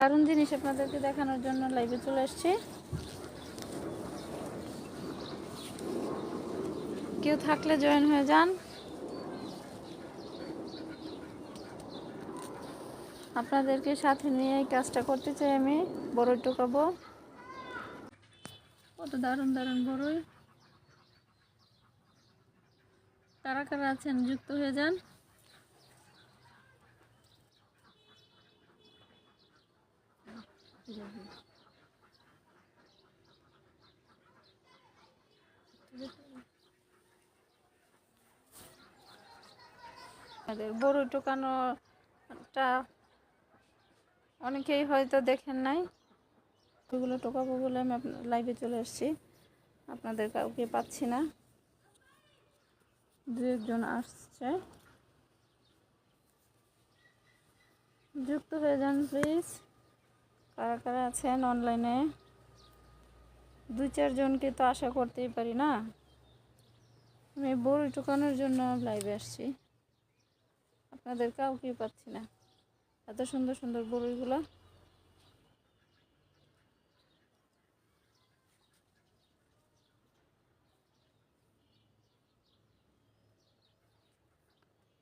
দারুণ জিনিস আপনাদেরকে দেখানোর জন্য লাইভে চলে আসছি। কেউ থাকলে জয়েন হয়ে যান। আপনাদেরকে সাথে নিয়ে এই কাজটা করতে চাই আমি, বড়ই টোকাবো। কত দারুণ দারুণ বড়ই। কারা কারা আছেন, যুক্ত হয়ে যান। আমাদের বড় টোকানোটা অনেকেই হয়তো দেখেন নাই। ওইগুলো টোকাবো বলে আমি লাইভে চলে আসছি আপনাদের কাউকে পাচ্ছি না। দু একজন আসছে। যুক্ত হয়ে যান প্লিজ কারা কারা আছেন অনলাইনে দু চারজনকে তো আশা করতেই পারি না। আমি বড়ি টোকানোর জন্য লাইভে আসছি। আপনাদের কাউকে পাচ্ছি না। এত সুন্দর সুন্দর বড়িগুলো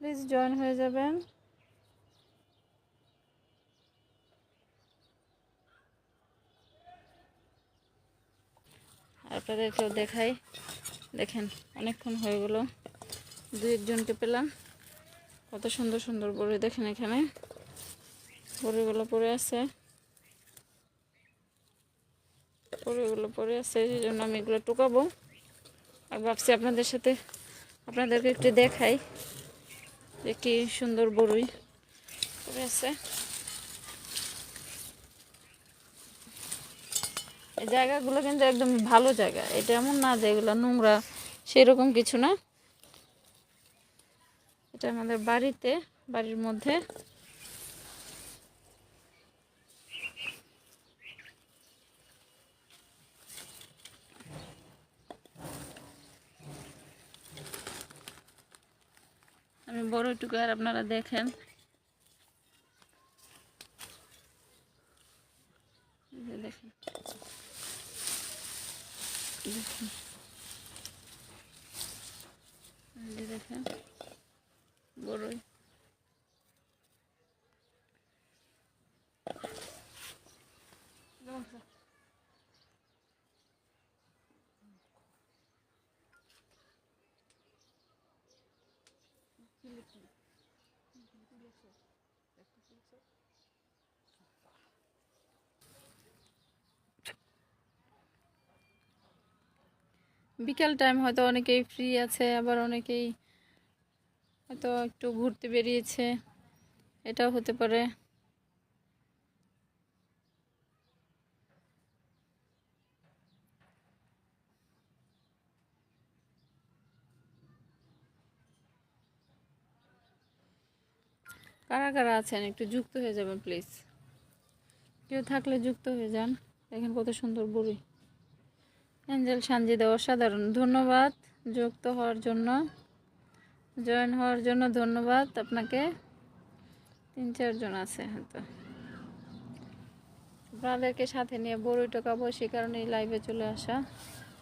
প্লিজ জয়েন হয়ে যাবেন। আপনাদেরকেও দেখাই। দেখেন, অনেকক্ষণ হয়ে গেল। দু একজনকে পেলাম। কত সুন্দর সুন্দর বড়ি দেখেন এখানে। বড়িগুলো পড়ে আছে। বড়িগুলো পড়ে আছে সেই জন্য আমি এগুলো টুকাবো। আর ভাবছি আপনাদের সাথে আপনাদেরকে একটু দেখাই যে কি সুন্দর বড়ই পড়ে আছে। এই জায়গাগুলো কিন্তু একদম ভালো জায়গা। এটা এমন না যে এগুলো নোংরা, সেরকম কিছু না। এটা আমাদের বাড়িতে, বাড়ির মধ্যে। আমি বড় টুকু আর আপনারা দেখেন এই যে দেখেন দেখেন এই যে দেখেন বিকাল টাইম হয়তো অনেকেই ফ্রি আছে, আবার অনেকেই হয়তো একটু ঘুরতে বেরিয়েছে, এটাও হতে পারে। কারা কারা আছেন? একটু যুক্ত হয়ে যাবেন প্লিজ কেউ থাকলে যুক্ত হয়ে যান। দেখেন কত সুন্দর বড়ি। অ্যাঞ্জেল সানজিদা অসাধারণ। ধন্যবাদ যুক্ত হওয়ার জন্য। জয়েন হওয়ার জন্য ধন্যবাদ। আপনাকে তিন চারজন আছে হয়তো। আপনাদেরকে সাথে নিয়ে বড়ই টোকাবো সে কারণে এই লাইভে চলে আসা।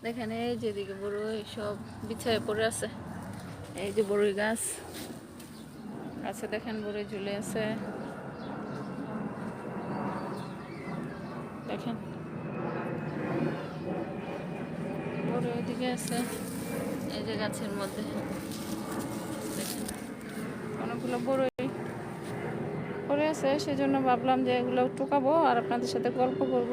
দেখেন এই যেদিকে বড়ই সব বিছায় পড়ে আছে। এই যে বড়ই গাছ। গাছে দেখেন বড়ই ঝুলে আছে। দেখেন। বড় ওইদিকে আছে। এই যে গাছের মধ্যে। অনেকগুলো বড়ই। পড়ে আছে, সেজন্য ভাবলাম যে এগুলো টুকাবো আর আপনাদের সাথে গল্প করব।